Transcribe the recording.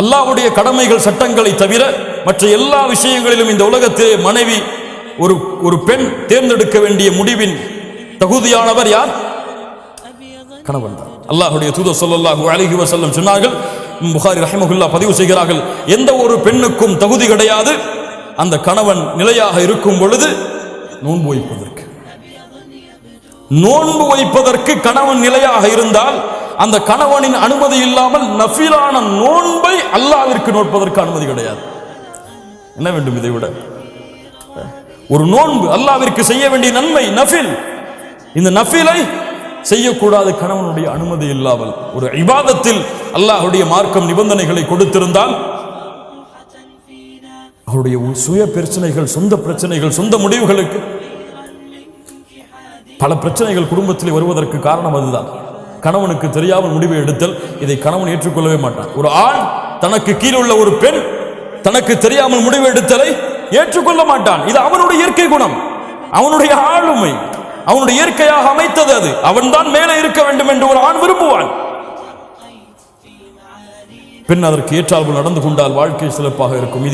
அல்லாவுடைய கடமைகள் சட்டங்களை தவிர மற்ற எல்லா விஷயங்களிலும் இந்த உலகத்திலே மனைவி ஒரு ஒரு பெண் தேர்ந்தெடுக்க வேண்டிய முடிவின் தகுதியானவர் யார்? கணவன் தான். அல்லாஹ்வுடைய தூதர் ஸல்லல்லாஹு அழகி வசல்லம் சொன்னார்கள் புகாரி ரஹமகுல்லா பதிவு செய்கிறார்கள் எந்த ஒரு பெண்ணுக்கும் தகுதி கிடையாது. அந்த கணவன் நிலையாக இருக்கும் பொழுது நோன்பு வைப்பதற்கு. நோன்பு வைப்பதற்கு கணவன் நிலையாக இருந்தால் அந்த கணவனின் அனுமதி இல்லாமல் நஃபிலான நோன்பை அல்லாவிற்கு நோட்பதற்கு அனுமதி கிடையாது. என்ன வேண்டும் இதை விட? ஒரு நோன்பு அல்லாவிற்கு செய்ய வேண்டிய நன்மை நஃபில். இந்த நஃபிலை செய்யக்கூடாது கணவனுடைய அனுமதி இல்லாமல். ஒரு இபாதத்தில் அல்லாஹுடைய மார்க்கம் நிபந்தனைகளை கொடுத்திருந்தால் அவருடைய சுய பிரச்சனைகள் சொந்த பிரச்சனைகள் சொந்த முடிவுகளுக்கு பல பிரச்சனைகள் குடும்பத்திலே வருவதற்கு காரணம் அதுதான். கணவனுக்கு தெரியாமல் முடிவை எடுத்தல் இதை கணவன் ஏற்றுக்கொள்ளவே மாட்டான். ஒரு ஆண் தனக்கு கீழ் உள்ள ஒரு பெண் தனக்கு தெரியாமல் முடிவு எடுத்தலை ஏற்றுக்கொள்ள மாட்டான். இது அவனுடைய இயற்கை குணம். அவனுடைய ஆளுமை அவனுடைய இயற்கையாக அமைத்தது அது. அவன்தான் மேலே இருக்க வேண்டும் என்று ஒரு ஆண் விரும்புவான். பெண் அதற்கு ஏற்றால் நடந்து கொண்டால் வாழ்க்கை சிறப்பாக இருக்கும். இது